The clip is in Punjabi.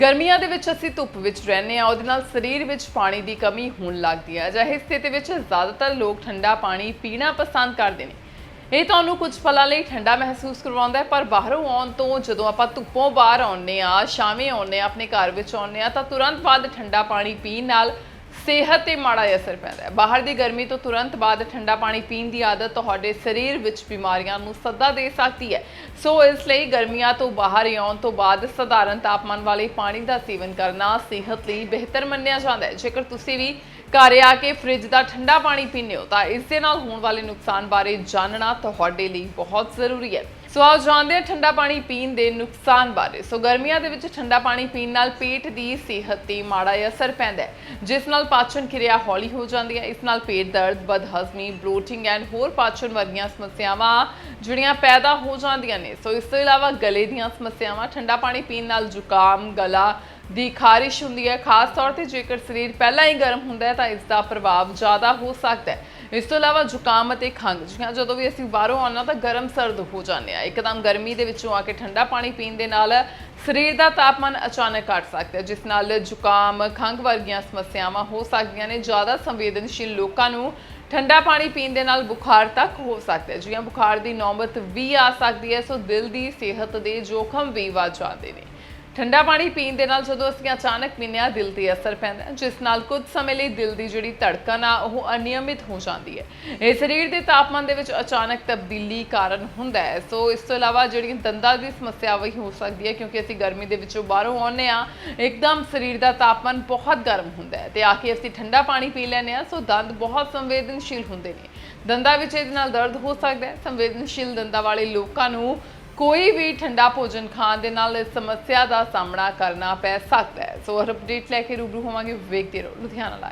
ਗਰਮੀਆਂ ਦੇ ਵਿੱਚ ਅਸੀਂ ਧੁੱਪ ਵਿੱਚ ਰਹਿੰਦੇ ਆ ਉਹਦੇ ਨਾਲ ਸਰੀਰ ਵਿੱਚ ਪਾਣੀ ਦੀ ਕਮੀ ਹੋਣ ਲੱਗਦੀ ਹੈ। ਅਜਿਹੀ ਸਥਿਤੀ ਵਿੱਚ ਜ਼ਿਆਦਾਤਰ ਲੋਕ ਠੰਡਾ ਪਾਣੀ ਪੀਣਾ ਪਸੰਦ ਕਰਦੇ ਨੇ। ਇਹ ਤੁਹਾਨੂੰ ਕੁਝ ਪਲਾਂ ਲਈ ਠੰਡਾ ਮਹਿਸੂਸ ਕਰਵਾਉਂਦਾ ਹੈ, ਪਰ ਬਾਹਰੋਂ ਆਉਣ ਤੋਂ ਜਦੋਂ ਆਪਾਂ ਧੁੱਪੋਂ ਬਾਹਰ ਆਉਂਦੇ ਆ ਸ਼ਾਮੇ ਆਉਂਦੇ ਆ ਆਪਣੇ ਘਰ ਵਿੱਚ ਆਉਂਦੇ ਆ ਤਾਂ ਤੁਰੰਤ ਬਾਅਦ ਠੰਡਾ ਪਾਣੀ ਪੀਣ ਨਾਲ ਸਿਹਤ ਤੇ ਮਾੜਾ ਅਸਰ ਪੈਂਦਾ ਹੈ। ਬਾਹਰ ਦੀ ਗਰਮੀ ਤੋਂ ਤੁਰੰਤ ਬਾਅਦ ਠੰਡਾ ਪਾਣੀ ਪੀਣ ਦੀ ਆਦਤ ਤੁਹਾਡੇ ਸਰੀਰ ਵਿੱਚ ਬਿਮਾਰੀਆਂ ਨੂੰ ਸੱਦਾ ਦੇ ਸਕਦੀ ਹੈ। ਸੋ ਇਸ ਲਈ ਗਰਮੀਆਂ ਤੋਂ ਬਾਹਰ ਆਉਣ ਤੋਂ ਬਾਅਦ ਸਧਾਰਨ ਤਾਪਮਾਨ ਵਾਲੇ ਪਾਣੀ ਦਾ ਸੇਵਨ ਕਰਨਾ ਸਿਹਤ ਲਈ ਬਿਹਤਰ ਮੰਨਿਆ ਜਾਂਦਾ ਹੈ। ਜੇਕਰ ਤੁਸੀਂ ਵੀ ਘਰ ਆ ਕੇ ਫ੍ਰਿਜ ਦਾ ਠੰਡਾ ਪਾਣੀ ਪੀਂਦੇ ਹੋ ਤਾਂ ਇਸ ਦੇ ਨਾਲ ਹੋਣ ਵਾਲੇ ਨੁਕਸਾਨ ਬਾਰੇ ਜਾਣਨਾ ਤੁਹਾਡੇ ਲਈ ਬਹੁਤ ਜ਼ਰੂਰੀ ਹੈ। ਸੋ ਆਓ ਜਾਣਦੇ ਹਾਂ ਠੰਡਾ ਪਾਣੀ ਪੀਣ ਦੇ ਨੁਕਸਾਨ ਬਾਰੇ। ਸੋ ਗਰਮੀਆਂ ਦੇ ਵਿੱਚ ਠੰਡਾ ਪਾਣੀ ਪੀਣ ਨਾਲ ਪੇਟ ਦੀ ਸਿਹਤ ਤੇ ਮਾੜਾ ਅਸਰ ਪੈਂਦਾ ਹੈ, ਜਿਸ ਨਾਲ ਪਾਚਨ ਕਿਰਿਆ ਹੌਲੀ ਹੋ ਜਾਂਦੀ ਹੈ। ਇਸ ਨਾਲ ਪੇਟ ਦਰਦ, ਬਦਹਜ਼ਮੀ, ਬਲੋਟਿੰਗ ਐਂਡ ਹੋਰ ਪਾਚਨ ਵਰਗੀਆਂ ਸਮੱਸਿਆਵਾਂ ਜਿਹੜੀਆਂ ਪੈਦਾ ਹੋ ਜਾਂਦੀਆਂ ਨੇ। ਸੋ ਇਸ ਤੋਂ ਇਲਾਵਾ ਗਲੇ ਦੀਆਂ ਸਮੱਸਿਆਵਾਂ, ਠੰਡਾ ਪਾਣੀ ਪੀਣ ਨਾਲ ਜ਼ੁਕਾਮ, ਗਲਾ ਦੀ ਖਾਰਿਸ਼ ਹੁੰਦੀ ਹੈ। ਖਾਸ ਤੌਰ ਤੇ ਜੇਕਰ ਸਰੀਰ ਪਹਿਲਾਂ ਹੀ ਗਰਮ ਹੁੰਦਾ ਹੈ ਤਾਂ ਇਸ ਦਾ ਪ੍ਰਭਾਵ ਜ਼ਿਆਦਾ ਹੋ ਸਕਦਾ ਹੈ। ਇਸ ਤੋਂ ਇਲਾਵਾ ਜ਼ੁਕਾਮ ਅਤੇ ਖੰਘ ਜਿਹਾਂ ਜਦੋਂ ਵੀ ਅਸੀਂ ਬਾਹਰੋਂ ਆਉਣਾ ਤਾਂ ਗਰਮ ਸਰਦ ਹੋ ਜਾਂਦੇ ਆ। ਇੱਕਦਮ ਗਰਮੀ ਦੇ ਵਿੱਚੋਂ ਆ ਕੇ ਠੰਡਾ ਪਾਣੀ ਪੀਣ ਦੇ ਨਾਲ ਸਰੀਰ ਦਾ ਤਾਪਮਾਨ ਅਚਾਨਕ ਘਟ ਸਕਦਾ ਹੈ, ਜਿਸ ਨਾਲ ਜ਼ੁਕਾਮ, ਖੰਘ ਵਰਗੀਆਂ ਸਮੱਸਿਆਵਾਂ ਹੋ ਸਕਦੀਆਂ ਨੇ। ਜ਼ਿਆਦਾ ਸੰਵੇਦਨਸ਼ੀਲ ਲੋਕਾਂ ਨੂੰ ਠੰਡਾ ਪਾਣੀ ਪੀਣ ਦੇ ਨਾਲ ਬੁਖਾਰ ਤੱਕ ਹੋ ਸਕਦਾ ਹੈ। ਜਿਵੇਂ ਬੁਖਾਰ ਦੀ ਨੌਬਤ ਵੀ ਆ ਸਕਦੀ ਹੈ, ਸੋ ਦਿਲ ਦੀ ਸਿਹਤ ਦੇ ਜੋਖਮ ਵੀ ਵੱਧ ਜਾਂਦੇ ਨੇ। ਠੰਡਾ ਪਾਣੀ ਪੀਣ ਦੇ ਨਾਲ ਜਦੋਂ ਅਸੀਂ ਅਚਾਨਕ ਪੀਂਦੇ ਹਾਂ ਦਿਲ ਤੇ ਅਸਰ ਪੈਂਦਾ ਹੈ, ਜਿਸ ਨਾਲ ਕੁਝ ਸਮੇਂ ਲਈ ਦਿਲ ਦੀ ਜਿਹੜੀ ਧੜਕਣ ਆ, ਉਹ ਅਨਿਯਮਿਤ ਹੋ ਜਾਂਦੀ ਹੈ। ਇਹ ਸਰੀਰ ਦੇ ਤਾਪਮਾਨ ਦੇ ਵਿੱਚ ਅਚਾਨਕ ਤਬਦੀਲੀ ਕਾਰਨ ਹੁੰਦਾ ਹੈ। ਸੋ ਇਸ ਤੋਂ ਇਲਾਵਾ ਜਿਹੜੀਆਂ ਦੰਦਾਂ ਦੀ ਸਮੱਸਿਆ ਵੀ ਹੋ ਸਕਦੀ ਹੈ, ਕਿਉਂਕਿ ਅਸੀਂ ਗਰਮੀ ਦੇ ਵਿੱਚੋਂ ਬਾਹਰੋਂ ਆਉਂਦੇ ਆ ਇੱਕਦਮ ਸਰੀਰ ਦਾ ਤਾਪਮਾਨ ਬਹੁਤ ਗਰਮ ਹੁੰਦਾ ਹੈ ਤੇ ਆ ਕੇ ਅਸੀਂ ਠੰਡਾ ਪਾਣੀ ਪੀ ਲੈਂਦੇ ਆ ਸੋ ਦੰਦ ਬਹੁਤ ਸੰਵੇਦਨਸ਼ੀਲ ਹੁੰਦੇ ਨੇ। ਦੰਦਾਂ ਵਿੱਚ ਇਹਦੇ ਨਾਲ ਦਰਦ ਹੋ ਸਕਦਾ ਹੈ। ਸੰਵੇਦਨਸ਼ੀਲ ਦੰਦਾਂ ਵਾਲੇ ਲੋਕਾਂ ਨੂੰ ਕੋਈ ਵੀ ਠੰਡਾ ਭੋਜਨ ਖਾਣ ਦੇ ਨਾਲ ਇਸ ਸਮੱਸਿਆ ਦਾ ਸਾਹਮਣਾ ਕਰਨਾ ਪੈ ਸਕਦਾ ਹੈ। ਸੋ ਹਰ ਅਪਡੇਟ ਲੈ ਕੇ ਰੂਬਰੂ ਹੋਵਾਂਗੇ ਵੇਖਦੇ ਰਹੋ ਲੁਧਿਆਣਾ ਲਾਈਵ